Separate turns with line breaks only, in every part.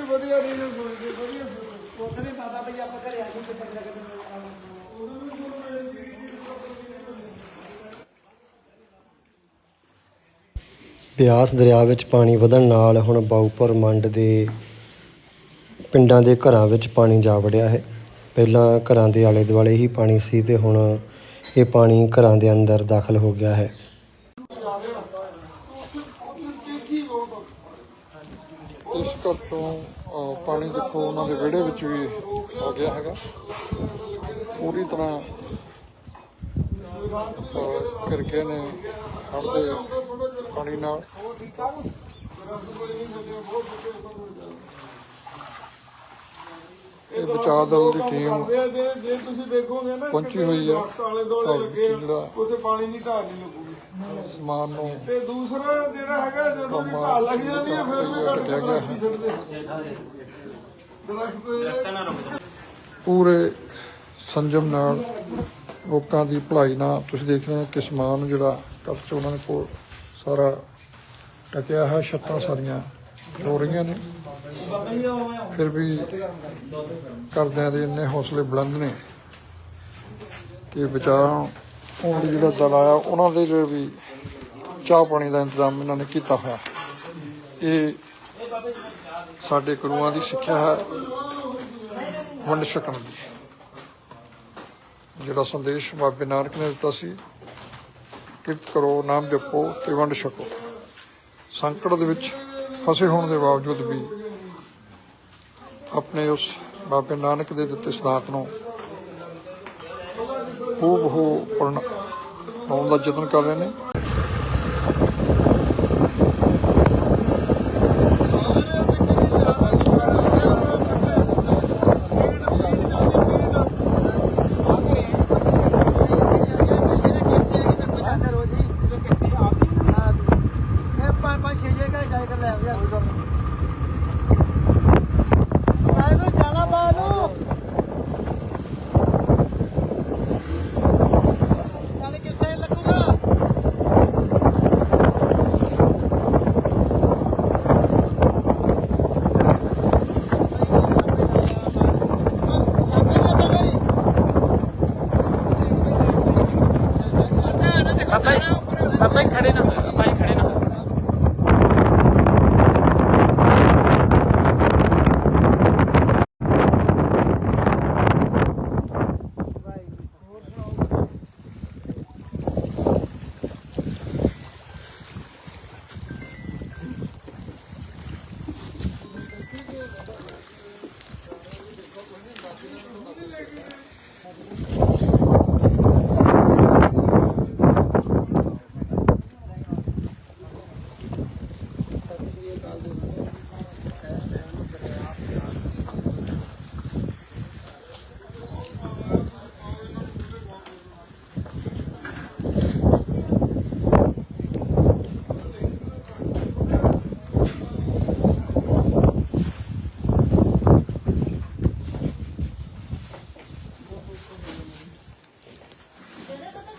ਵਧੀਆ ਵਧੀਆ ਨਹੀਂ ਸੋਚਦੇ ਵਧੀਆ ਸੋਚਦੇ
ਉਧਰੇ ਬਾਬਾ ਭਈ ਆਪਾਂ ਘਰੇ ਆ ਕੇ ਕਿੱਥੇ ਲੱਗਦੇ
ਬਿਆਸ ਦਰਿਆ ਵਿੱਚ ਪਾਣੀ ਵਧਣ ਨਾਲ ਹੁਣ ਬਾਉਪੁਰ ਮੰਡ ਦੇ ਪਿੰਡਾਂ ਦੇ ਘਰਾਂ ਵਿੱਚ ਪਾਣੀ ਜਾ ਵੜਿਆ ਹੈ। ਪਹਿਲਾਂ ਘਰਾਂ ਦੇ ਆਲੇ ਦੁਆਲੇ ਹੀ ਪਾਣੀ ਸੀ ਤੇ ਹੁਣ ਇਹ ਪਾਣੀ ਘਰਾਂ ਦੇ ਅੰਦਰ ਦਾਖਲ ਹੋ ਗਿਆ ਹੈ।
ਇਸ ਤੋਂ ਪਾਣੀ ਦੇਖੋ ਉਹਨਾਂ ਦੇ ਵਿਹੜੇ ਵਿੱਚ ਵੀ ਆ ਗਿਆ ਹੈਗਾ। ਪੂਰੀ ਤਰ੍ਹਾਂ ਘਿਰ ਗਏ ਨੇ ਹੜ੍ਹ ਦੇ ਪਾਣੀ ਨਾਲ। ਇਹ ਬਚਾਅ ਦਲ ਦੀ ਟੀਮ
ਜੇ ਜੇ ਤੁਸੀਂ ਦੇਖੋਗੇ ਨਾ
ਪਹੁੰਚੀ ਹੋਈ ਆ।
ਤਾਲੇ ਦੋਲੇ ਲੱਗੇ ਆ,
ਜਿਹੜਾ
ਉੱਥੇ ਪਾਣੀ ਦੀ ਢਾਲ ਨਹੀਂ ਲੱਗੂਗੀ।
ਸਮਾਨ ਨੂੰ
ਤੇ ਦੂਸਰਾ ਜਿਹੜਾ ਹੈਗਾ ਜਦੋਂ ਦੀ ਢਾਲ ਲੱਗ ਜਾਂਦੀ ਹੈ ਫਿਰ ਵੀ ਘੱਟ ਛੱਡਦੇ।
ਪੂਰੇ ਸੰਜਮ ਨਾਲ ਲੋਕਾਂ ਦੀ ਭਲਾਈ ਨਾਲ ਤੁਸੀਂ ਦੇਖ ਰਹੇ ਹੋ ਕਿ ਸਮਾਨ ਜਿਹੜਾ ਕੱਪ ਚ ਉਹਨਾਂ ਦੇ ਕੋਲ ਸਾਰਾ ਟਕਿਆ ਹੈ, ਛੱਤਾਂ ਸਾਰੀਆਂ ਹੋ ਰਹੀਆਂ ਨੇ। ਫਿਰ ਵੀ ਕਰਦਿਆਂ ਦੇ ਇੰਨੇ ਹੌਸਲੇ ਬੁਲੰਦ ਨੇ ਕਿ ਬਚਾਅ ਹੋਣ ਲਈ ਜਿਹੜਾ ਦਲ ਆਇਆ, ਉਹਨਾਂ ਦੇ ਲਈ ਵੀ ਚਾਹ ਪਾਣੀ ਦਾ ਇੰਤਜ਼ਾਮ ਇਹਨਾਂ ਨੇ ਕੀਤਾ ਹੋਇਆ। ਇਹ ਸਾਡੇ ਗੁਰੂਆਂ ਦੀ ਸਿੱਖਿਆ ਹੈ, ਵੰਡ ਛਕਣ ਦੀ। ਜਿਹੜਾ ਸੰਦੇਸ਼ ਬਾਬੇ ਨਾਨਕ ਨੇ ਦਿੱਤਾ ਸੀ, ਕਿਰਤ ਕਰੋ, ਨਾਮ ਜਪੋ ਤੇ ਵੰਡ ਛਕੋ। ਸੰਕਟ ਦੇ ਵਿੱਚ ਫਸੇ ਹੋਣ ਦੇ ਬਾਵਜੂਦ ਵੀ ਆਪਣੇ ਉਸ ਬਾਬੇ ਨਾਨਕ ਦੇ ਦਿੱਤੇ ਸਿਧਾਂਤ ਨੂੰ ਹੂਬ ਹੂ ਪੜਨ ਦਾ ਯਤਨ ਕਰ ਰਹੇ ਨੇ
ਪੰਜ ਪੰਜ ਛੇ ਛੇ ਘੰਟੇ ਜਾ ਕੇ ਲੈ ਆਉਂਦੇ ਆ ਪੈਦਲ ਜਾਣਾ ਬਾਹਰ ਨੂੰ ਚੱਲ ਕਿੱਥੇ ਲੱਗੂਗਾ
ਪਾਪਾ ਹੀ ਖੜੇ ਨਾ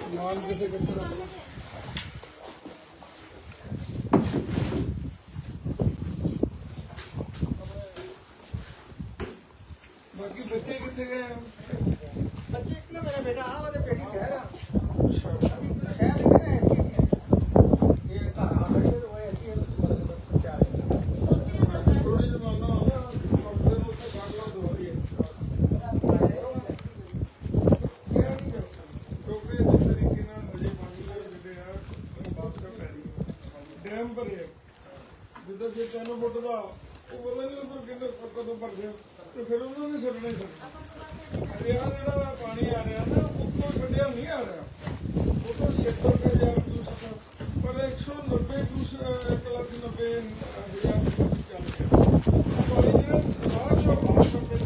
ਪਾਪਾ ਹੀ ਖੜੇ ਨਾ
ਬਾਕੀ ਬੱਚੇ ਕਿੱਥੇ ਗਏ?
ਬੱਚੇ ਕਿ ਮੇਰਾ ਬੇਟਾ ਆ ਉਹਦੇ ਬੇਟੀ ਠਹਿਰ ਆ ਠਹਿਰ ਕਿਨੇ ਇਹ ਘਰ ਆ ਬੜੀ ਹੋਏ ਅੱਗੇ
ਥੋੜੀ ਜਿਹੀ ਮੰਨ ਲਓ ਆਪਣੇ ਨੂੰ ਉੱਥੇ ਬਾਗਲਾ ਦੋ ਰਹੀ ਹੈ ਕਿਹਾ ਨਹੀਂ ਜਾ ਸਕਦਾ ਕਿਉਂਕਿ ਜਿਸ ਤਰੀਕੇ ਨਾਲ ਹਜੇ ਪਾਣੀ ਦੇ ਜਿਹੜੇ ਆ ਉਹ ਬਾਤ ਕਰ ਪੈਣੀ ਡੈਮ ਭਰਿਆ ਜਿੱਦਾਂ ਜੇ ਤੈਨੂੰ ਫੁੱਟ ਦਾ ਉਹ ਬੋਲੇ ਨਹੀਂ ਉਧਰ ਕਿੰਨੇ ਕਦੋਂ ਭਰ ਗਿਆ ਤੇ ਫਿਰ ਉਹਨਾਂ ਨੇ ਛੱਡਣਾ ਹੀ ਛੱਡਣਾ। ਤੇ ਆਹ ਜਿਹੜਾ ਪਾਣੀ ਆ ਰਿਹਾ ਨਾ ਉੱਤੋਂ ਛੱਡਿਆ ਨਹੀਂ ਆ ਰਿਹਾ। ਉੱਤੋਂ ਸੈਕਟਰ ਕੇ ਜਾਂ ਦੂਸਰਾ ਪਰ 190 ਦੂਸਰਾ 1 ਲੱਖ 90 ਹਜ਼ਾਰ ਚੱਲ ਗਿਆ ਪਾਣੀ ਜਿਹੜਾ ਬਾਹਰ ਚੋਂ ਬਾਹਰ ਕੱਢ ਕੇ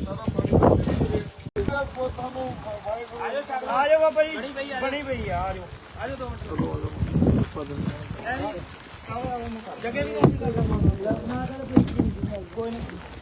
ਸਾਰਾ ਪਾਣੀ ਦਾ ਪੋਤਾਂ ਨੂੰ ਵਾਹਿਗੁਰੂ
ਆ ਜਾਓ ਬਾਬਾ ਜੀ। ਬਣੀ ਪਈ ਆ। ਬਣੀ ਪਈ ਆ ਆ ਜਾਓ ਆ ਜਾਓ ਦੋ ਮਿੰਟ
ਚਲੋ ਆ। ਜਾਓ ਪਦਨ
ਕੋਈ ਨਹੀਂ